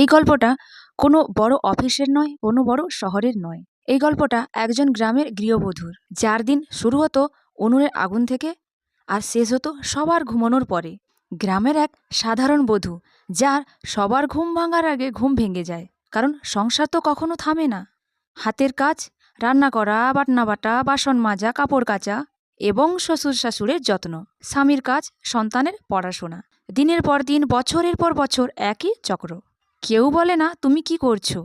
এই গল্পটা কোনো বড় অফিসের নয়, কোনো বড় শহরের নয়। এই গল্পটা একজন গ্রামের গৃহবধূর, যার দিন শুরু হতো উনুনের আগুন থেকে আর শেষ হতো সবার ঘুমানোর পরে। গ্রামের এক সাধারণ বধূ, যার সবার ঘুম ভাঙার আগে ঘুম ভেঙে যায়, কারণ সংসার তো কখনো থামে না। হাতের কাজ, রান্না করা, বাটনা বাটা, বাসন মাজা, কাপড় কাচা এবং শ্বশুর শাশুড়ের যত্ন, স্বামীর কাজ, সন্তানের পড়াশোনা। দিনের পর দিন, বছরের পর বছর একই চক্র। কেউ বলে না, তুমি কি করছ?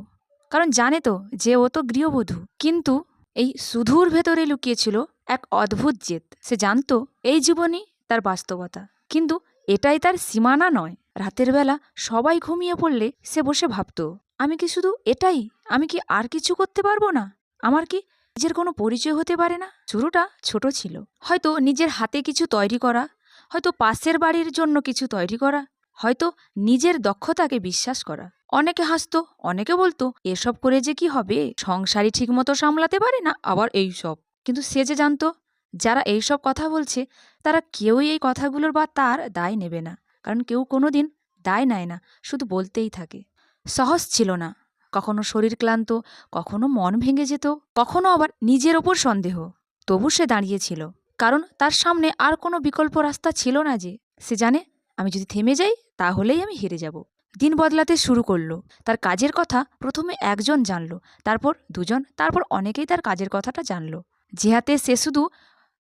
কারণ জানে তো যে ও তো গৃহবধূ। কিন্তু এই সুধুর ভেতরে লুকিয়েছিল এক অদ্ভুত জেদ। সে জানতো এই জীবনই তার বাস্তবতা। কিন্তু এটাই তার সীমানা নয়। রাতের বেলা সবাই ঘুমিয়ে পড়লে সে বসে ভাবতো, আমি কি শুধু এটাই? আমি কি আর কিছু করতে পারব না? আমার কি নিজের কোনো পরিচয় হতে পারে না? শুরুটা ছোট ছিল। হয়তো নিজের হাতে কিছু তৈরি করা, হয়তো পাশের বাড়ির জন্য কিছু তৈরি করা হয়তো নিজের দক্ষতাকে বিশ্বাস করা। অনেকে হাসতো, অনেকে বলতো, এসব করে যে কি হবে? সংসারই ঠিকমতো সামলাতে পারে না, আবার এই সব কিন্তু সে যে জানতো, যারা এইসব কথা বলছে, তারা কেউই এই কথাগুলোর বা তার দায় নেবে না। কারণ কেউ কোনো দিন দায় নেয় না, শুধু বলতেই থাকে। সহজ ছিল না। কখনো শরীর ক্লান্ত, কখনো মন ভেঙে যেত, কখনো আবার নিজের ওপর সন্দেহ। তবু সে দাঁড়িয়েছিল কারণ তার সামনে আর কোনো বিকল্প রাস্তা ছিল না যে। সে জানে আমি যদি থেমে যাই, তাহলেই আমি হেরে যাব। দিন বদলাতে শুরু করল। তার কাজের কথা প্রথমে একজন জানলো, তারপর দুজন, তারপর অনেকেই তার কাজের কথাটা জানলো। যে হাতে সে শুধু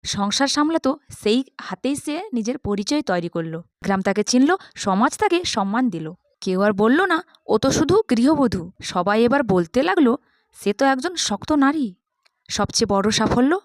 সংসার সামলাতো, সেই হাতেই সে নিজের পরিচয় তৈরি করল। গ্রাম তাকে চিনল, সমাজ তাকে সম্মান দিল। কেউ আর বলল না, ও তো শুধু গৃহবধূ। সবাই এবার বলতে লাগল, সে তো একজন শক্ত নারী। সবচেয়ে বড় সাফল্য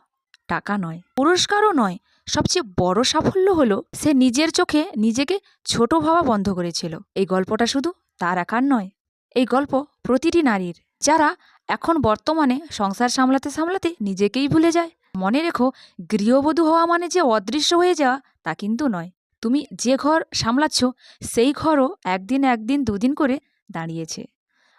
টাকা নয়, পুরস্কারও নয়, সবচেয়ে বড় সাফল্য হলো সে নিজের চোখে নিজেকে ছোট ভাবা বন্ধ করেছিল। এই গল্পটা শুধু তার একার নয়, এই গল্প প্রতিটি নারীর। যারা এখন বর্তমানে সংসার সামলাতে সামলাতে নিজেকেই ভুলে যায়। মনে রেখো, গৃহবধূ হওয়া মানে যে অদৃশ্য হয়ে যাওয়া, তা কিন্তু নয়। তুমি যে ঘর সামলাচ্ছ, সেই ঘরও একদিন একদিন দুদিন করে দাঁড়িয়েছে।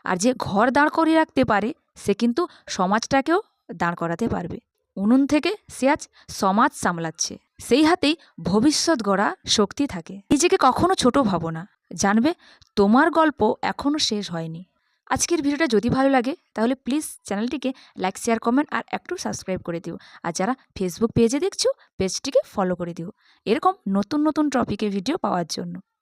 আর যে ঘর দাঁড় করিয়ে রাখতে পারে, সে কিন্তু সমাজটাকেও দাঁড় করাতে পারবে। উনুন থেকে সে আজ সমাজ সামলাচ্ছে। সেই হাতেই ভবিষ্যৎ গড়া শক্তি থাকে। নিজেকে কখনো ছোট ভাবো না। জানবে, তোমার গল্প এখনও শেষ হয়নি। আজকের ভিডিওটা যদি ভালো লাগে, তাহলে প্লিজ চ্যানেলটিকে লাইক, শেয়ার, কমেন্ট আর একটু সাবস্ক্রাইব করে দিও। আর যারা ফেসবুক পেজে দেখছ পেজটিকে ফলো করে দিও। এরকম নতুন নতুন টপিকের ভিডিও পাওয়ার জন্য।